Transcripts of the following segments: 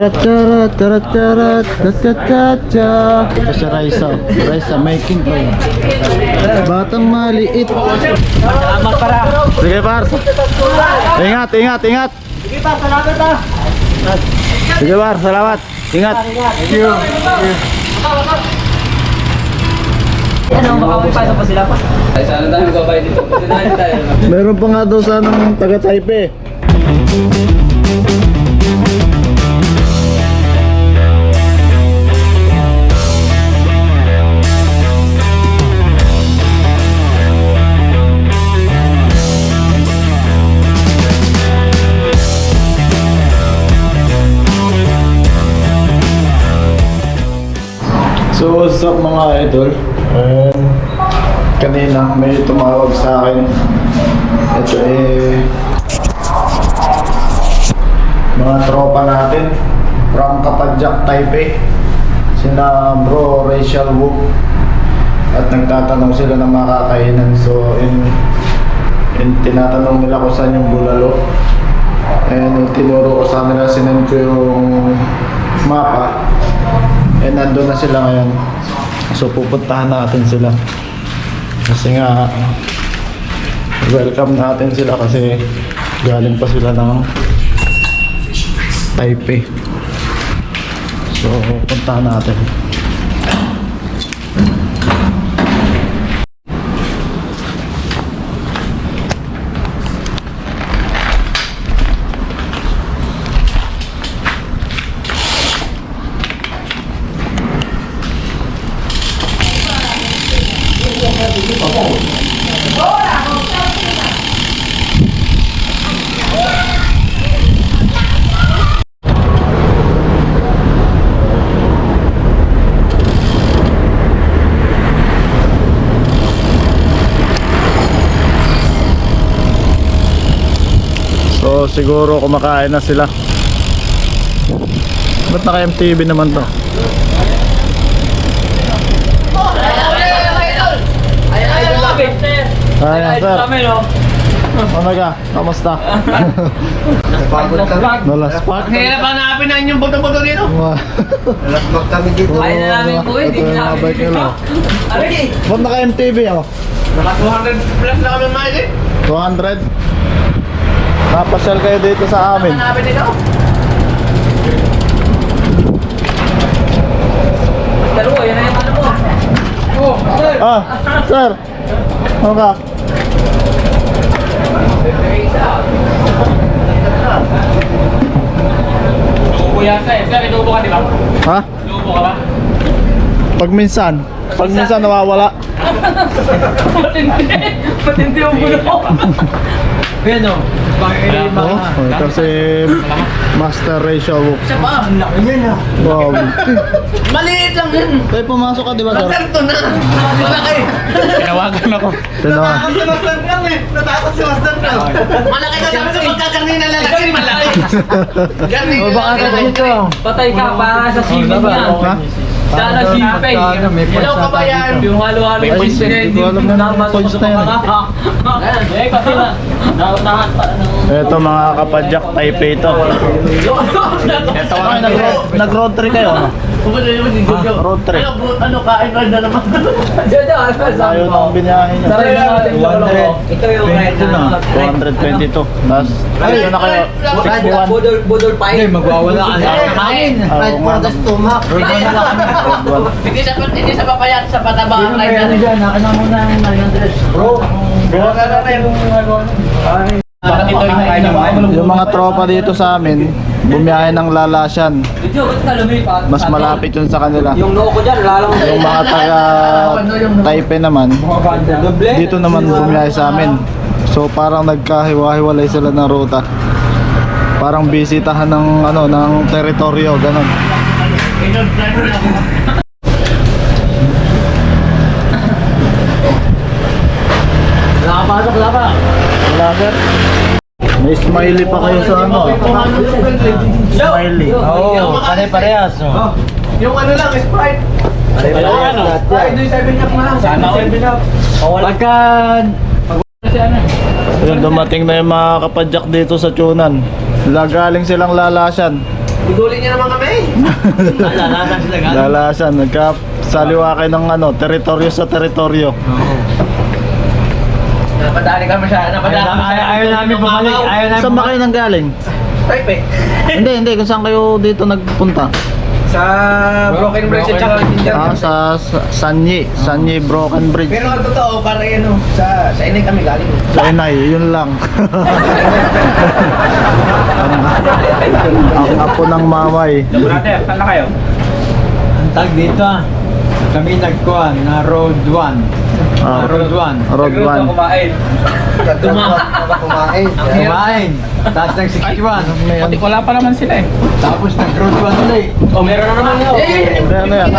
Ito si Raisa. Raisa making ko. Batang maliit. Salamat para. Sige par. Ingat, ingat, ingat. Sige pa, salamat pa. Sige par, salamat. Ingat. Thank you. Ano, pasok pa sila pa. Ay, sana tayo magbabayad dito. Meron pa nga daw sanang taga-Taipei. What's up mga idol? And kanina may tumawag sa akin. Ito eh mga tropa natin from Kapadjak, Taipei. Sina bro Rachel Wu. At nagtatanong sila ng makakainan. So in, in tinatanong nila kung saan yung bulalo. And tinuro ko sa kanila, sinend ko yung mapa. And nandun na sila ngayon. So pupuntahan natin sila. Kasi nga welcome natin sila kasi galing pa sila ng Taipei. So puntahan natin. So siguro kumakain na sila. Ba't naka-MTV naman to? Sir. Ano ka? Kamusta? Nalaspak. Hirap hanapin na inyong buto-buto dito. Ayaw na namin po, hindi Ito yung mga namin. bike nila. Already. Ba't naka-MTV ako? Naka 200 plus na kami mahal eh. 200? Napasyal kayo dito sa amin. Hanapin dito. Dalawa, yan na yung ano mo. Oh, sir. Ah, sir. Ano ka? Lubo yata eh. Sir, inubo ka di ba? Ha? Lubo ka ba? Pag minsan. Pag minsan nawawala. Patindi. Patindi yung bulo ko. Yan o. Oh, ito si Master Ratio. Siya pa, ang laki niya na. Wow. Maliit lang yun. Tayo pumasok ka, di ba, sir? Ito na. Malaki. Tinawagan ako. Tinawa. si Master lang eh. Natakot si Master lang. Malaki ka sabi ko pagkakarni na lalaki. Malaki. Karni na lalaki. Patay ka para sa sipin niya. Ha? Sana sipin. Hello kabayan. Yung halo-halo yung points na hindi ko alam na Naman points na yan. Eh, kasi na. Naunahan pa. Ito mga kapadyak Taipei ito. Ito nag-road trip kayo. Ano? Road trip. Ano kain ka na naman? Diyan, diyan. Layo ng biniyahe niyo. Sabi na natin ko. Ito yung right na. 222. Tapos, ayun na kayo. 61. Budol, budol pa Hindi, magwawala ka na. Kain. Right for the stomach. Hindi sa hindi sa papayat sa pataba ang live natin. Nakana mo na yung 900. Bro. Bro, ka na yung Bakit ito yung kain naman? Yung mga tropa dito sa amin, bumiyahe ng Lalasyan. Mas malapit yun sa kanila. Yung noo ko dyan, lalang. Yung mga taga Taipei naman, dito naman bumiyahe sa amin. So parang nagkahiwa-hiwalay sila ng ruta. Parang bisitahan ng ano ng teritoryo, ganun. Nakapasok na ba? Wala sir. May smiley pa kayo sa ano. ah. Smiley. Oo, pare-parehas. Yung ano lang, Sprite. Pare-parehas. Ay, doon 7 up na lang. Sana all. 7 up. Pagka... Ayun, dumating na yung mga kapadyak dito sa Tunan. Lagaling silang lalasyan. Bigulin niyo naman kami. Lalasan sila gan. Lalasan, nagkasaliwa kayo ng ano, teritoryo sa teritoryo. Napadali kami siya. Napadali kami siya. Ayaw namin bumalik. Ayaw namin Saan ba kayo nang galing? Type eh. hindi, hindi. Kung saan kayo dito nagpunta? Sa Broken Bridge at saka Ah, sa, sa Sanyi. Sanyi Broken Bridge. Pero ang totoo, para ano, sa, sa inay kami galing. Sa Inay, yun lang. ang, ang apo ng mamay. Brother, saan na kayo? Ang tag dito ah. Kami nagkuhan na road 1. Ah, road 1. Road 1. kumain. Kumain. Kumain. Tapos nag 61. May ano, Wala pa naman sila eh. Tapos nag road 1 ulit. Oh, meron na naman yun. ano yan?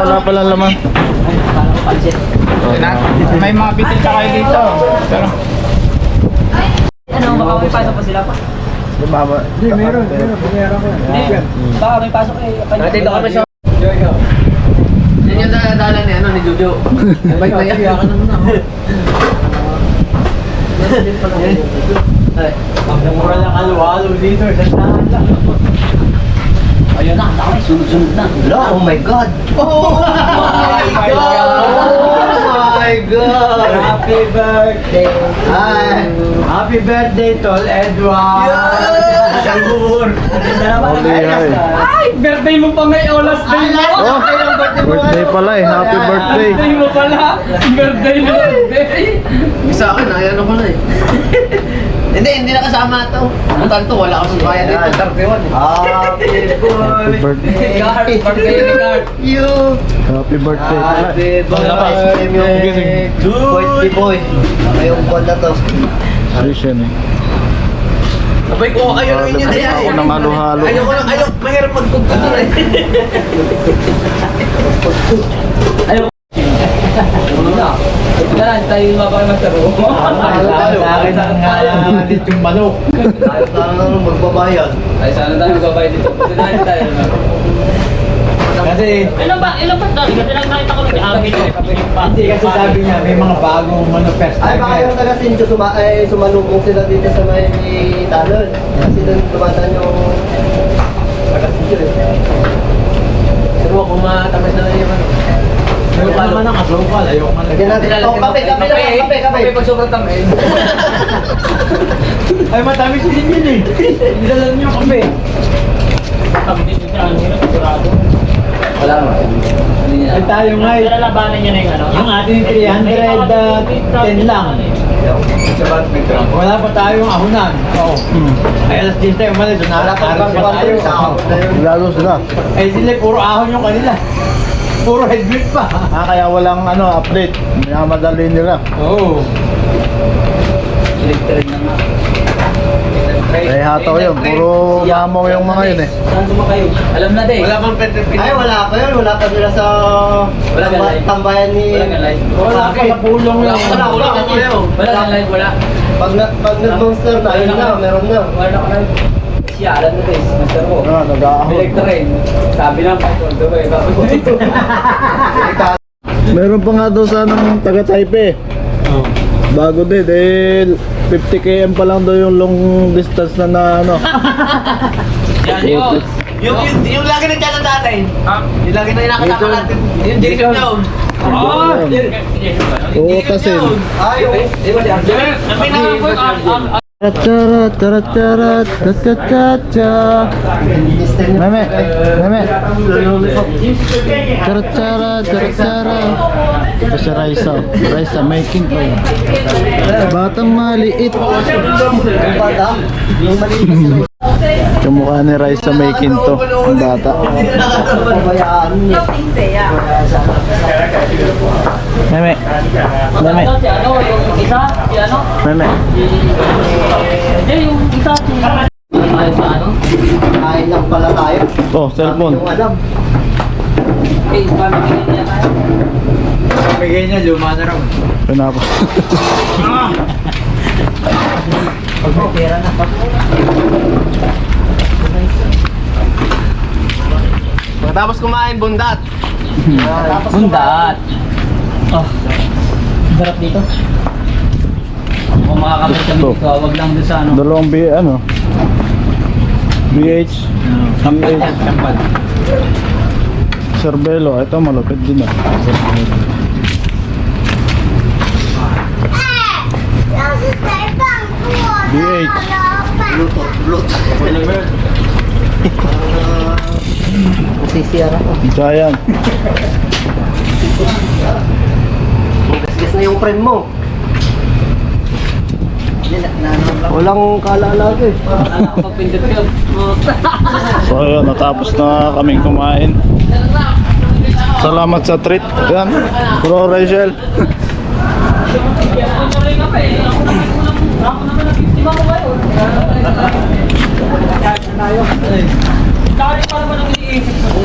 Wala pala laman. May mga bisita kayo dito. Pero, Ano, baka may pasok pa sila pa? Di ba ba? Hindi, meron. Meron. Binayaran ko yan. Hindi, baka may pasok eh. Nandito kami sa... Yan dala ni ano ni Jojo. Bike na yan. Ang mura lang halo-halo dito. Sa lang. Ayun na, dami, sunod-sunod na. Hello, oh my God! Oh my God! Oh my God! Happy birthday. Hi! Happy birthday, Tol Edward. Sure. Holy ay. ay, birthday mo pa ngayon, last day mo. Birthday pala eh. Happy birthday. Birthday mo pala. Birthday na birthday. Sa akin, ayan ako na eh. Hindi, hindi na kasama to. Ang tanto, wala akong kaya dito. 31 Happy birthday. Card, birthday ni card. You! Happy birthday pala. birthday Birthday boy. Ngayong buwan na to. Yan eh. Abay ko, ayaw na inyo na yan. Ako halo-halo. Ayaw ko lang, ayaw. Mahirap magkugto na eh. Kailan tayo mapapamastero? Sa akin ang uh, yung manok. Ayaw ka lang magbabayad. Ay, sana tayo magbabayad dito. Sinahin tayo. Kasi Ilan ba? Ilan ba dati? Kasi lang nakita ko ng amin. hindi kasi sabi niya may mga bagong ano first Ay, baka yung taga Sinjo, suma ay, sumalubong sila dito sa may talon. Kasi doon dumadaan yung taga eh. Pero kung matamis na yung ano. Ayaw ka naman ng asukal. Ayaw ka Lagyan naman. natin. Oh, kape, kape lang, kape, kape. pag sobrang tamis. Ay, matamis din yun eh. Dalan niyo kami. Kami dito sa ano, sigurado. Wala mo. Ay, tayo nga eh. Nilalabanan niya na yung ano. Yung ating 310 lang. Wala pa tayong ahunan. Oo. Ay, alas 10 tayo umalis. Doon Wala pa tayo. Lalo sila. Ay, sila puro ahon yung kanila. Puro headwind pa. Ah, kaya walang ano, update. Minamadali nila. Oo. Eh, hataw yun. Puro mamaw yung mga yun eh. Saan sumakay? Alam na din. Wala bang pwede Ay, wala pa yun. Wala pa sila sa Wala ka tamba- live. tambayan ni... Wala ka live. Wala pa sa pulong Wala, lang. wala, wala ka kayo. Wala ka live, wala. Pag, na, pag nag-monster na, yun na, meron na. Wala ka live. Siya, alam na guys, master ko. Ah, nag-aahon. Bilag na rin. Sabi lang, pasok. Sabay, sabi ko. Meron pa nga daw sanang taga Taipei. Bago din, dahil 50 km pa lang daw yung long distance na na ano. Yan yun. Yung, yung, yung lagi na dyan dati. Ha? Yung lagi na nakakasama natin. Yung Jason yun. Oh! Oo, kasi. Ay, yung... Ang pinaka-point, Tara tara tara ta ta ta ta Meme, meme. Tara tara tara tara. Ito si Raisa. Raisa making ko. Batang maliit. Bata, yung maliit Kamukha ni Raisa making to. Ang bata. Meme. Meme. Ano, ano, Meme. ano? Kain lang pala tayo. Oh, cellphone. Yung alam. Eh, pamigay niya tayo. Bigay niya, luma na raw. Pinapa. Pagkatapos kumain, bundat. Bundat. Oh. Sarap dito. Kung makakabit kami Gusto. dito, wag lang doon sa ano. Dalawang bi ano. BH. Yan, sampal. Cervelo. Ito malupit din ah. BH. Masisiyara ko. Giant. Gasgas na yung friend mo. Walang kaalala eh. Pagpindot yun. So ayun, natapos na kaming kumain. Salamat sa treat. Yan. Bro Rachel. Ako naman nag-istima ko ngayon. Dahil pa naman ang iniisip ko.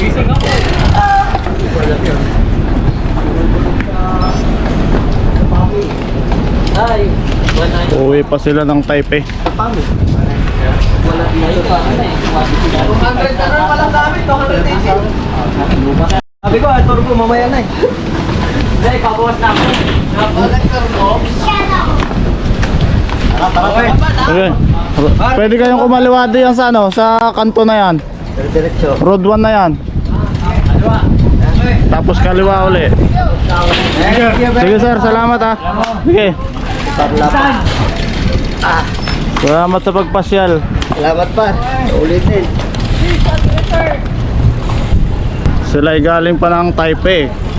Gising ako. Ay, wala. Uwi pa sila ng Taipei. Wala dito pa. Ano eh, kumapit sila. 200 na rin palang gamit, 280. Sabi ko, ah, turo ko mamaya na eh. Hindi, pabawas na ako. Okay. Pwede kayong kumaliwa diyan sa ano, sa kanto na yan. Road 1 na yan. Tapos kaliwa uli. Sige sir, salamat ah. Sige. Salamat sa pagpasyal. Salamat pa. Ulitin. Sila ay galing pa ng Taipei.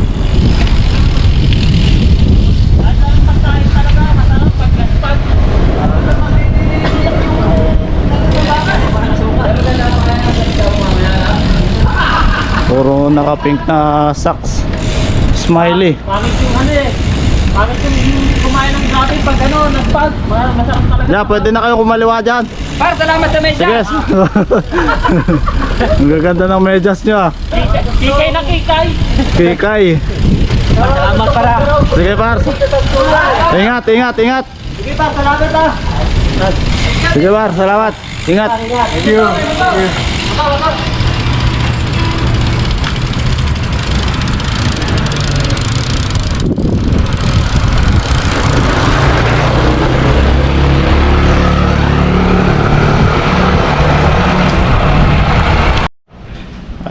Puro naka-pink na socks. Smiley. Pangit yung ano eh. Pangit yung kumain ng grabe pag ano, nagpag. Ma- Masarap talaga. Yeah, pwede na kayo kumaliwa dyan. Par, salamat sa mesa. Sige. Ang gaganda ng medyas nyo ah. Kikay na kikay. Kikay. Salamat para. Sige par. Ingat, ingat, ingat. Sige par, salamat ah. Sige par, salamat. Ingat. Thank you.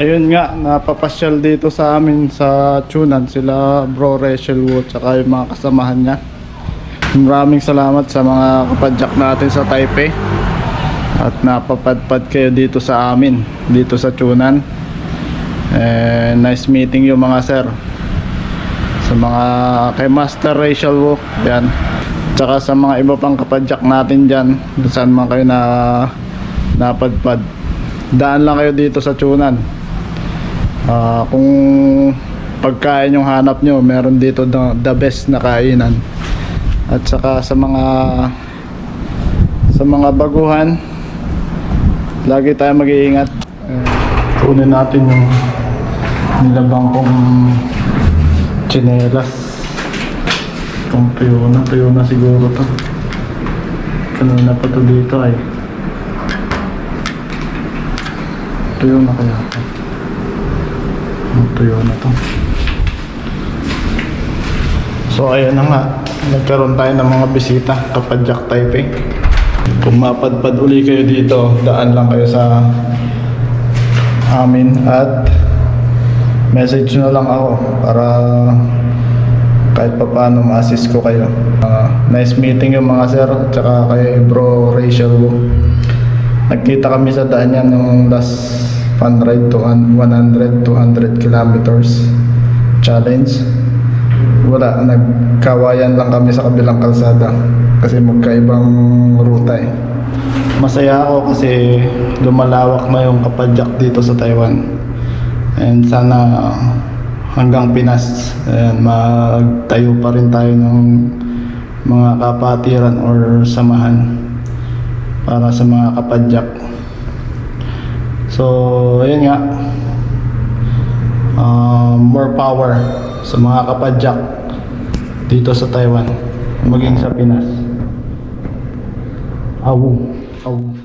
Ayun nga, napapasyal dito sa amin sa Tunan sila Bro Rachel Wood tsaka yung mga kasamahan niya. Maraming salamat sa mga kapadyak natin sa Taipei. At napapadpad kayo dito sa amin, dito sa Tunan. Eh, nice meeting yung mga sir. Sa mga kay Master Rachel Wu, yan. Tsaka sa mga iba pang kapadyak natin kung saan man kayo na napadpad. Daan lang kayo dito sa Tunan. Ah, kung pagkain yung hanap nyo, meron dito the, the best na kainan. At saka sa mga sa mga baguhan, lagi tayo mag-iingat. Kunin natin yung nilabang kong tsinelas. Itong tuyo na, tuyo na siguro to. Kanina pa to dito ay. Tuyo na kaya to. Tuyo na to. So ayun na nga, nagkaroon tayo ng mga bisita kapag Jack Taipei. Kung mapadpad uli kayo dito, daan lang kayo sa amin at message na lang ako para kahit pa paano ma-assist ko kayo. Ah, nice meeting yung mga sir at saka kay bro Rachel. Nagkita kami sa daan yan nung last fun ride to 100 200 kilometers challenge. Wala nagkawayan lang kami sa kabilang kalsada kasi magkaibang ruta eh. Masaya ako kasi lumalawak na yung kapadyak dito sa Taiwan. And sana hanggang Pinas ayan, magtayo pa rin tayo ng mga kapatiran or samahan para sa mga kapadyak so ayun nga. Uh, more power sa mga kapadyak dito sa Taiwan. Maging sa Pinas. Awu. Awu